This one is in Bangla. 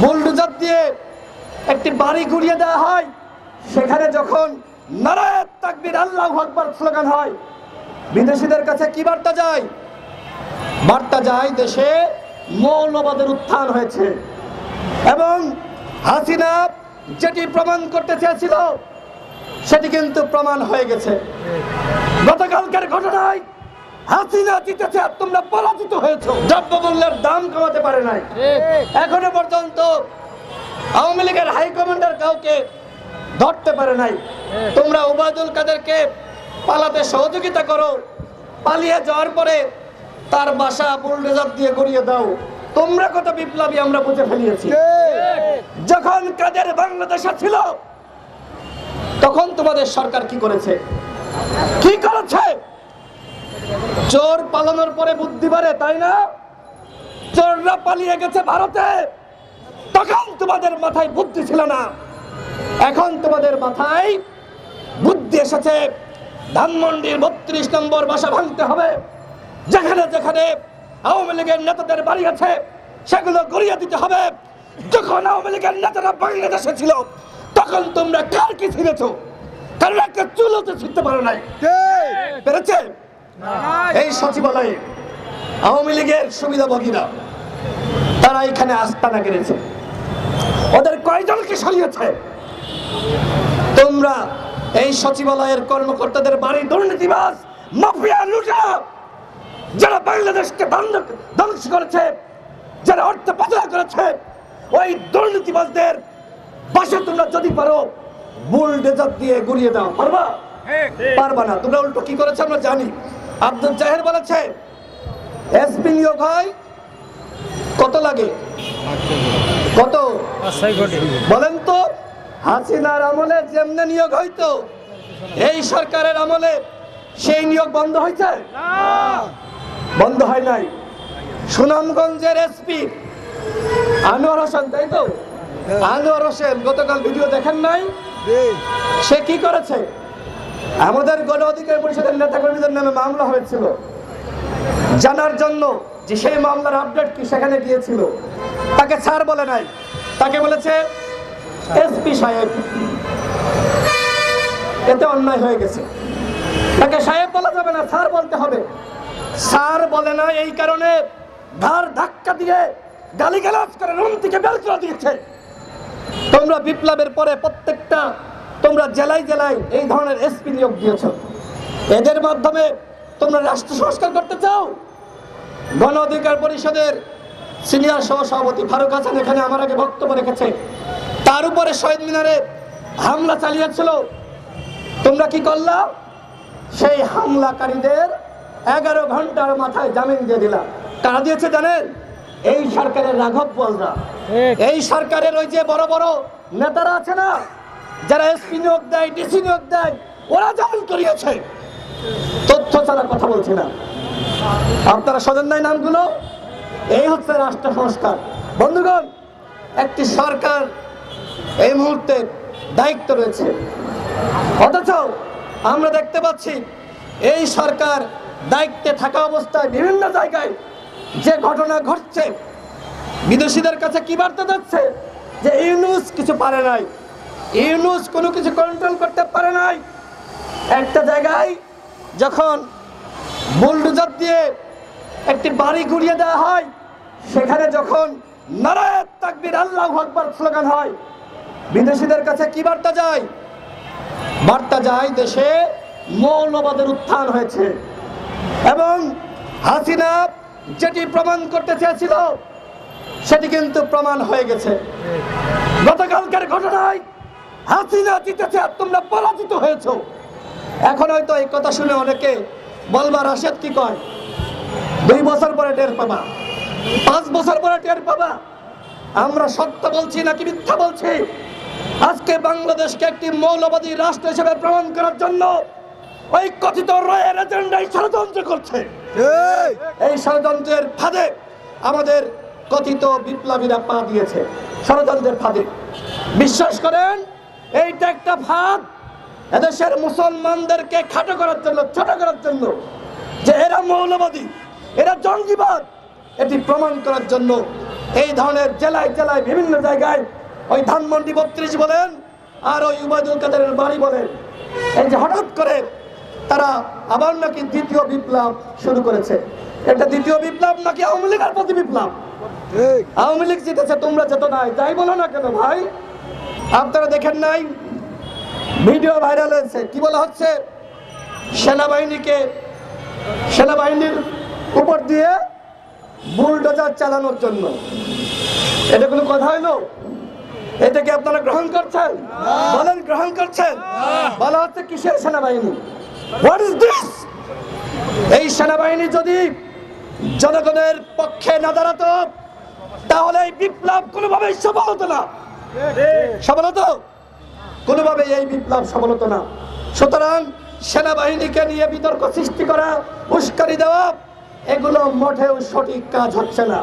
বুলডোজার দিয়ে একটি বাড়ি ঘুরিয়ে দেওয়া হয়, সেখানে যখন নারায়ণ তাকবির আল্লাহ আকবার স্লোগান হয়, বিদেশিদের কাছে কি বার্তা যায়? বার্তা যায় দেশে মৌলবাদের উত্থান হয়েছে। এবং হাসিনা যেটি প্রমাণ করতে চেয়েছিল, সেটি কিন্তু প্রমাণ হয়ে গেছে। গতকালকের ঘটনায় হাসিনা জিতেছে আর তোমরা পরাজিত হয়েছ। দ্রব্যমূল্যের দাম কমাতে পারে নাই। এখনও পর্যন্ত আওয়ামী লীগের হাইকমান্ডার কাউকে ধরতে পারে নাই। তোমরা ওবায়দুল কাদেরকে পালাতে সহযোগিতা করো পালিয়ে যাওয়ার পরে তার বাসা বুলডোজার দিয়ে গড়িয়ে দাও। তোমরা কত বিপ্লবী আমরা বুঝে ফেলিয়েছি। যখন কাদের বাংলাদেশে ছিল তখন তোমাদের সরকার কি করেছে? কি করেছে? চোর পালানোর পরে বুদ্ধি বাড়ে তাই না? চোররা পালিয়ে গেছে ভারতে। তখন তোমাদের মাথায় বুদ্ধি ছিল না। এখন তোমাদের মাথায় বুদ্ধি এসেছে। ধানমন্ডির বত্রিশ নম্বর বাসা ভাঙতে হবে। যেখানে যেখানে আওয়ামী লীগের নেতাদের বাড়ি আছে সেগুলো গড়িয়ে দিতে হবে। যখন আওয়ামী লীগের নেতারা বাংলাদেশে ছিল তখন তোমরা কার কি ছিঁড়েছ কারণ একটা চুলোতে ছিঁড়তে পারো নাই। পেরেছে? এই সচিবালয়ে আওয়ামী লীগের সুবিধাভোগীরা তারা এখানে আস্তানা গেড়েছে ওদের কয়জনকে সরিয়েছে? তোমরা এই সচিবালয়ের কর্মকর্তাদের বাড়ি দুর্নীতিবাজ মাফিয়া লুটা যারা বাংলাদেশকে ধ্বংস করেছে যারা অর্থ পাচার করেছে ওই দুর্নীতিবাজদের বাসা তোমরা যদি পারো বুলডেজার দিয়ে গুড়িয়ে দাও। পারবা? পারবা না। তোমরা উল্টো কি করেছে আমরা জানি। আব্দুল জাহের বলেছে এসপি নিয়োগ হয়, কত লাগে? কত? বলেন তো, হাসিনার আমলে যেমনে নিয়োগ হইতো, এই সরকারের আমলে সেই নিয়োগ বন্ধ হয়েছে বন্ধ হয় নাই। সুনামগঞ্জের এসপি আনোয়ার হোসেন, তাই তো? আনোয়ার হোসেন গতকাল ভিডিও দেখেন নাই? সে কি করেছে? আমাদের গণ অধিকার পরিষদের নেতা কর্মীদের নামে মামলা হয়েছিল। জানার জন্য যে সেই মামলার আপডেট কি সেখানে গিয়েছিল, তাকে স্যার বলে নাই। তাকে বলেছে এসপি সাহেব, এতে অন্যায় হয়ে গেছে। তাকে সাহেব বলা যাবে না, স্যার বলতে হবে। স্যার বলে না এই কারণে ধার ধাক্কা দিয়ে গালিগালাজ করে রুম থেকে বের করে দিয়েছে। তোমরা বিপ্লবের পরে প্রত্যেকটা জেলায় জেলায় এই ধরনের এসপি নিয়োগ দিয়েছ। এদের মাধ্যমে তোমরা রাষ্ট্র সংস্কার করতে চাও? গণ অধিকার পরিষদের সিনিয়র সহসভাপতি ফারুক হাসান এখানে আমার আগে বক্তব্য রেখেছে। তার উপরে শহীদ মিনারে হামলা চালিয়েছিল। তোমরা কি করলা? সেই হামলাকারীদের এগারো ঘণ্টার মাথায় জামিন দিয়ে দিলাম কারা দিয়েছে জানেন? এই সরকারের রাঘব বলরা। এই সরকারের ওই যে বড় বড় নেতারা আছে না? যারা এসপি নিয়োগ দেয়, ডিসি নিয়োগ দেয়, ওরা জামিন করিয়েছে, তথ্য ছাড়া কথা বলছি না। আপনারা স্বজন নাই নামগুলো? এই হচ্ছে রাষ্ট্র সংস্কার। বন্ধুগণ, একটি সরকার এই মুহূর্তে দায়িত্ব রয়েছে। অথচ আমরা দেখতে পাচ্ছি, এই সরকার দায়িত্বে থাকা অবস্থায় বিভিন্ন জায়গায় যে ঘটনা ঘটছে, বিদেশিদের কাছে কি বার্তা যাচ্ছে, যে ইউনুস কিছু পারে নাই। ইউনুস কোনো কিছু কন্ট্রোল করতে পারে নাই। একটা জায়গায় যখন বুলডোজার দিয়ে একটি বাড়ি ঘুরিয়ে দেওয়া হয়, সেখানে যখন নারায়ণ তাকবির আল্লাহ আকবার স্লোগান হয়, বিদেশিদের কাছে কি বার্তা যায়? বার্তা যায় দেশে মৌলবাদের উত্থান হয়েছে। এবং হাসিনা যেটি প্রমাণ করতে চেয়েছিল, সেটি কিন্তু প্রমাণ হয়ে গেছে। গতকালকের ঘটনায় হাসিনা জিতেছে আর তোমরা পরাজিত হয়েছ। এখন হয়তো এই কথা শুনে অনেকে বলবা রাশেদ কি কয়? দুই বছর পরে টের পাবা। পাঁচ বছর পরে টের পাবা। আমরা সত্য বলছি নাকি মিথ্যা বলছি? আজকে বাংলাদেশকে একটি মৌলবাদী রাষ্ট্র হিসেবে প্রমাণ করার জন্য ওই কথিত রয়ের এজেন্ডাই ষড়যন্ত্র করছে। এই ষড়যন্ত্রের ফাঁদে আমাদের কথিত বিপ্লবীরা পা দিয়েছে। ষড়যন্ত্রের ফাঁদে। বিশ্বাস করেন এইটা একটা ফাঁদ এদেশের মুসলমানদেরকে খাটো করার জন্য ছোট করার জন্য যে এরা মৌলবাদী এরা জঙ্গিবাদ এটি প্রমাণ করার জন্য এই ধরনের জেলায় জেলায় বিভিন্ন জায়গায় ওই ধানমন্ডি বত্রিশ বলেন আর ওই উবায়দুল কাদেরের বাড়ি বলেন। এই যে হঠাৎ করে তারা আবার নাকি দ্বিতীয় বিপ্লব শুরু করেছে। এটা দ্বিতীয় বিপ্লব নাকি আওয়ামী লীগের প্রতি বিপ্লব? আওয়ামী লীগ জিতেছে তোমরা যেত নাই তাই বলো না কেন ভাই? আপনারা দেখেন নাই? ভিডিও ভাইরাল হয়েছে। কি বলা হচ্ছে? সেনাবাহিনীকে সেনাবাহিনীর উপর দিয়ে বুলডোজার চালানোর জন্য। এটা কোনো কথা হলো এটা কি আপনারা গ্রহণ করছেন? বলেন গ্রহণ করছেন? বলা হচ্ছে কিসের সেনাবাহিনী? হোয়াট ইজ দিস এই সেনাবাহিনী যদি জনগণের পক্ষে না দাঁড়াতো তাহলে এই বিপ্লব কোনোভাবেই সফল হতো না। সফল হতো কোনোভাবে এই বিপ্লব সফলত না। সুতরাং সেনাবাহিনীকে নিয়ে বিতর্ক সৃষ্টি করা, উস্কানি দেওয়া, এগুলো মোটেও সঠিক কাজ হচ্ছে না।